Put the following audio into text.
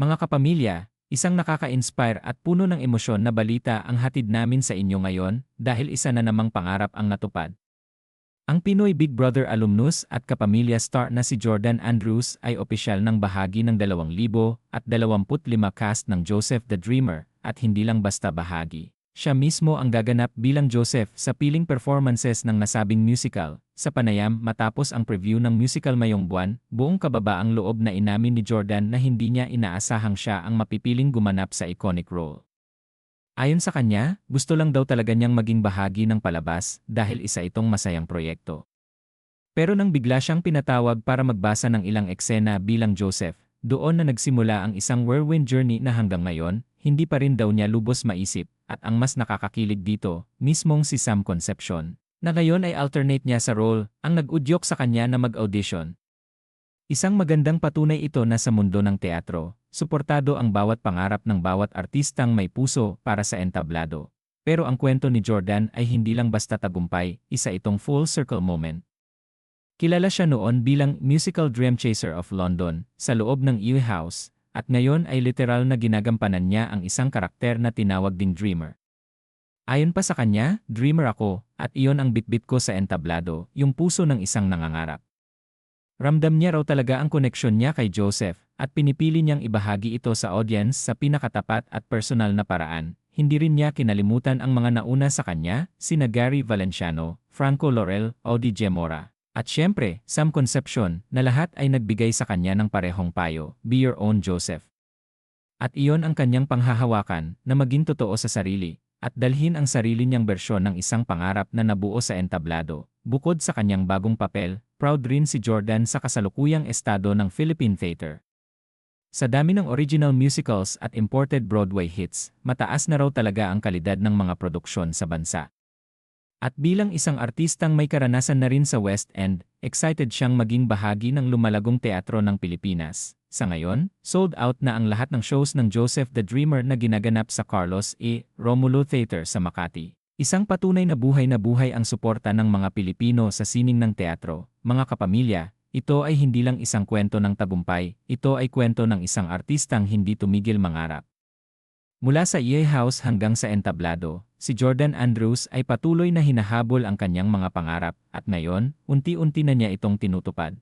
Mga kapamilya, isang nakaka-inspire at puno ng emosyon na balita ang hatid namin sa inyo ngayon dahil isa na namang pangarap ang natupad. Ang Pinoy Big Brother alumnus at kapamilya star na si Jordan Andrews ay opisyal ng bahagi ng 2,025 cast ng Joseph the Dreamer at hindi lang basta bahagi. Siya mismo ang gaganap bilang Joseph sa piling performances ng nasabing musical. Sa panayam matapos ang preview ng musical mayong buwan, buong kababaang loob na inamin ni Jordan na hindi niya inaasahang siya ang mapipiling gumanap sa iconic role. Ayon sa kanya, gusto lang daw talaga niyang maging bahagi ng palabas dahil isa itong masayang proyekto. Pero nang bigla siyang pinatawag para magbasa ng ilang eksena bilang Joseph, doon na nagsimula ang isang whirlwind journey na hanggang ngayon, hindi pa rin daw niya lubos maisip, at ang mas nakakakilig dito, mismong si Sam Concepcion, na ngayon ay alternate niya sa role, ang nag-udyok sa kanya na mag-audition. Isang magandang patunay ito na sa mundo ng teatro, Suportado ang bawat pangarap ng bawat artistang may puso para sa entablado. Pero ang kwento ni Jordan ay hindi lang basta tagumpay, isa itong full circle moment. Kilala siya noon bilang musical dream chaser of London sa loob ng Ewe House at ngayon ay literal na ginagampanan niya ang isang karakter na tinawag ding dreamer. Ayon pa sa kanya, dreamer ako at iyon ang bitbit ko sa entablado, yung puso ng isang nangangarap. Ramdam niya raw talaga ang koneksyon niya kay Joseph at pinipili niyang ibahagi ito sa audience sa pinakatapat at personal na paraan. Hindi rin niya kinalimutan ang mga nauna sa kanya, sina Gary Valenciano, Franco Laurel, Audi Gemora. At syempre, Sam Concepcion na lahat ay nagbigay sa kanya ng parehong payo, be your own Joseph. At iyon ang kanyang panghahawakan na maging totoo sa sarili, at dalhin ang sarili niyang bersyon ng isang pangarap na nabuo sa entablado. Bukod sa kanyang bagong papel, proud rin si Jordan sa kasalukuyang estado ng Philippine theater. Sa dami ng original musicals at imported Broadway hits, mataas na raw talaga ang kalidad ng mga produksyon sa bansa. At bilang isang artistang may karanasan na rin sa West End, excited siyang maging bahagi ng lumalagong teatro ng Pilipinas. Sa ngayon, sold out na ang lahat ng shows ng Joseph the Dreamer na ginaganap sa Carlos E. Romulo Theater sa Makati. Isang patunay na buhay na buhay ang suporta ng mga Pilipino sa sining ng teatro, mga kapamilya, ito ay hindi lang isang kwento ng tagumpay, ito ay kwento ng isang artistang hindi tumigil mangarap. Mula sa EA House hanggang sa entablado, si Jordan Andrews ay patuloy na hinahabol ang kanyang mga pangarap at ngayon, unti-unti na niya itong tinutupad.